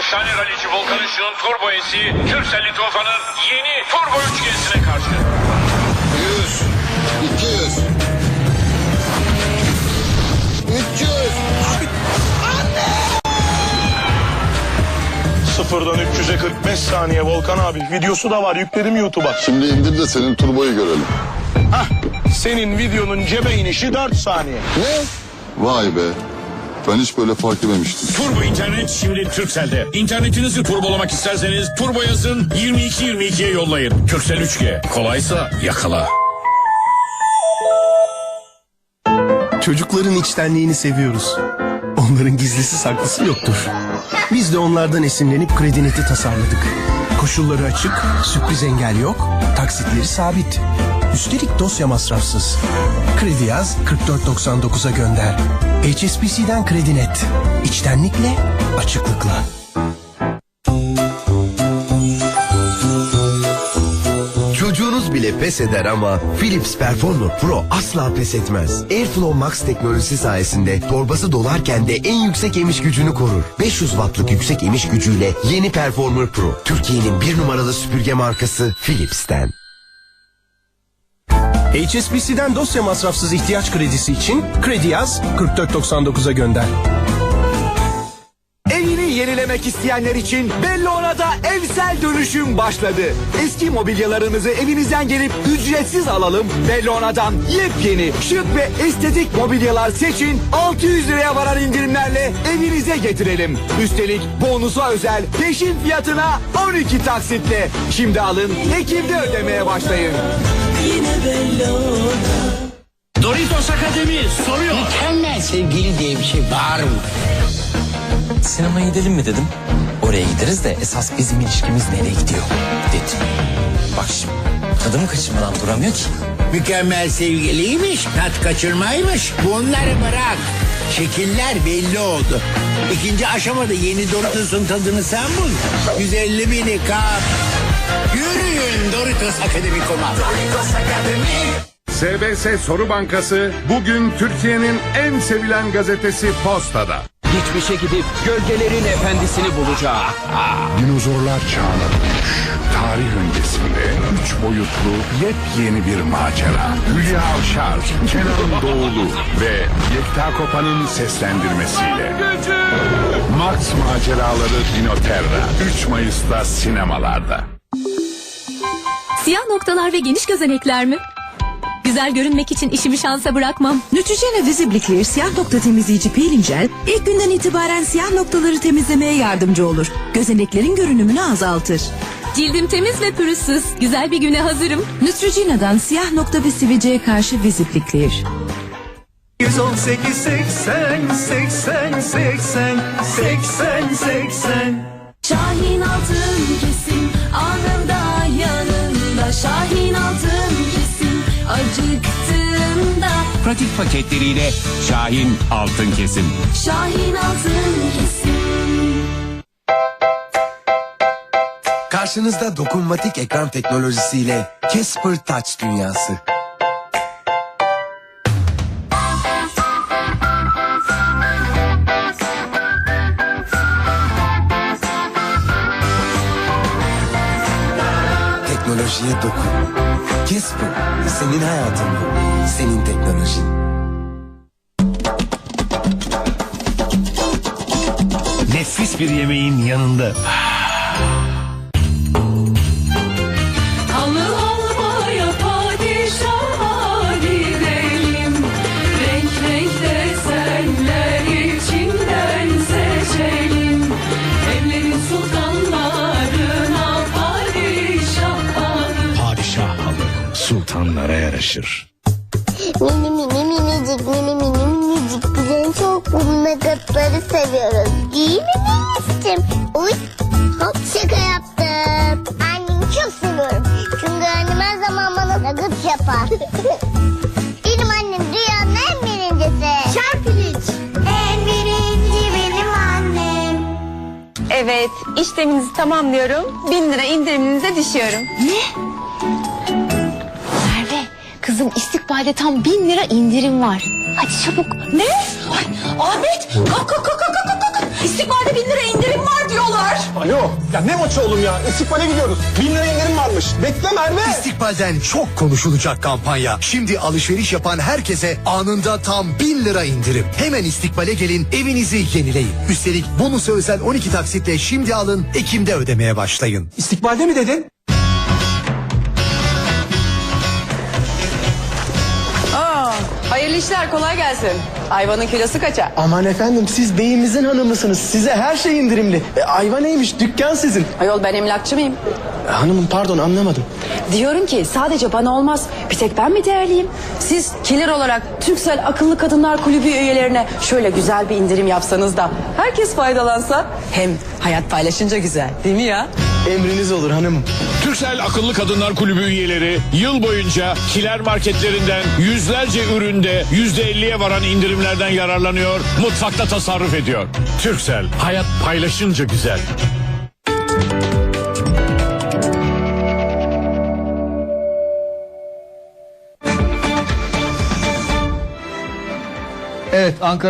Turbo'nun Turbo S'i Türkcell Tofa'nın yeni Turbo 3G'sine karşı. 100, 200, 300. Sıfırdan 300'e 45 saniye Volkan abi. Videosu da var yükledim YouTube'a. Şimdi indir de senin turboyu görelim. Hah senin videonun cebe inişi 4 saniye. Ne? Vay be. Ben hiç böyle fark edememiştim. Turbo internet şimdi Turkcell'de. İnternetinizi turbolamak isterseniz turbo yazın 2222'ye yollayın. Turkcell 3G. Kolaysa yakala. Çocukların içtenliğini seviyoruz. Onların gizlisi saklısı yoktur. Biz de onlardan esinlenip kredineti tasarladık. Koşulları açık, sürpriz engel yok, taksitleri sabit. Üstelik dosya masrafsız. Kredi yaz 4499'a gönder. HSBC'den Kredinet. İçtenlikle, açıklıkla. Çocuğunuz bile pes eder ama Philips Performer Pro asla pes etmez. Airflow Max teknolojisi sayesinde torbası dolarken de en yüksek emiş gücünü korur. 500 wattlık yüksek emiş gücüyle yeni Performer Pro. Türkiye'nin bir numaralı süpürge markası Philips'ten. HSBC'den dosya masrafsız ihtiyaç kredisi için kredi yaz 4499'a gönder. Evini yenilemek isteyenler için Bellona'da evsel dönüşüm başladı. Eski mobilyalarınızı evinizden gelip ücretsiz alalım. Bellona'dan yepyeni, şık ve estetik mobilyalar seçin. 600 liraya varan indirimlerle evinize getirelim. Üstelik bonusa özel peşin fiyatına 12 taksitle. Şimdi alın, Ekim'de ödemeye başlayın. Doritos Akademi soruyor. Mükemmel sevgili diye bir şey var mı? Sinemaya gidelim mi dedim. Oraya gideriz de esas bizim ilişkimiz nereye gidiyor dedim. Bak şimdi tadım kaçırmadan duramıyor ki. Mükemmel sevgiliymiş, tat kaçırmaymış. Bunları bırak. Şekiller belli oldu. İkinci aşamada yeni Doritos'un tadını sen bul. 150 bini kap. Yürüyün Doritos Akademi.com'a. Doritos Akademi. SBS Soru Bankası bugün Türkiye'nin en sevilen gazetesi Posta'da. Geçmişe gidip gölgelerin efendisini bulacağım. Dinozorlar çağına dönüş. Tarih öncesinde üç boyutlu yepyeni bir macera. Hülya Avşar, Kenan Doğulu ve Yekta Kopa'nın seslendirmesiyle. Max Maceraları Dinoterra 3 Mayıs'ta sinemalarda. Siyah noktalar ve geniş gözenekler mi? Güzel görünmek için işimi şansa bırakmam. Neutrogena Visibly Clear siyah nokta temizleyici peeling gel ilk günden itibaren siyah noktaları temizlemeye yardımcı olur. Gözeneklerin görünümünü azaltır. Cildim temiz ve pürüzsüz. Güzel bir güne hazırım. Neutrogena'dan siyah nokta ve sivilceye karşı Visibly Clear. 118 80 80 80 80 80 Şahin altın kesim anında yanında. Şahin altın kesim acıktığında. Pratik paketleriyle Şahin Altın Kesim. Şahin altın kesim. Karşınızda dokunmatik ekran teknolojisiyle Casper Touch dünyası. Teknolojiye dokun. Casper, senin hayatın, senin teknolojin. Nefis bir yemeğin yanında. Yaraşır. Mini mini minicik mini mini minicik bize çok bu nuggetları seviyoruz. Değil mi Melis'cim? Uy hop şaka yaptım. Annemi çok seviyorum. Çünkü annem her zaman bana nugget yapar. benim annem dünyanın en birincisi. Şarpiliç. En birinci benim annem. Evet, işleminizi tamamlıyorum. Bin lira indiriminize düşüyorum. Ne? Kızım istikbalde tam bin lira indirim var. Hadi çabuk. Ne? Ay, Ahmet, kalk kalk kalk kalk kalk. kalk. İstikbalde bin lira indirim var diyorlar. Alo. Ya ne maçı oğlum ya? İstikbale gidiyoruz. Bin lira indirim varmış. Bekle Merve. İstikbalden çok konuşulacak kampanya. Şimdi alışveriş yapan herkese anında tam 1000 lira indirim. Hemen istikbale gelin evinizi yenileyin. Üstelik bonusa özel 12 taksitle şimdi alın Ekim'de ödemeye başlayın. İstikbalde mi dedin? Hayırlı işler kolay gelsin. Ayvanın kilosu kaça? Aman efendim siz beyimizin hanımısınız. Size her şey indirimli. E, ayva neymiş dükkan sizin. Ayol ben emlakçı mıyım? E, hanımım pardon anlamadım. Diyorum ki sadece bana olmaz. Bir tek ben mi değerliyim? Siz kiler olarak Türksel Akıllı Kadınlar Kulübü üyelerine şöyle güzel bir indirim yapsanız da herkes faydalansa. Hem hayat paylaşınca güzel değil mi ya? Emriniz olur hanımım. Türksel Akıllı Kadınlar Kulübü üyeleri yıl boyunca kiler marketlerinden yüzlerce üründe yüzde elliye varan indirimlerden yararlanıyor, mutfakta tasarruf ediyor. Türksel, hayat paylaşınca güzel. Evet Ankara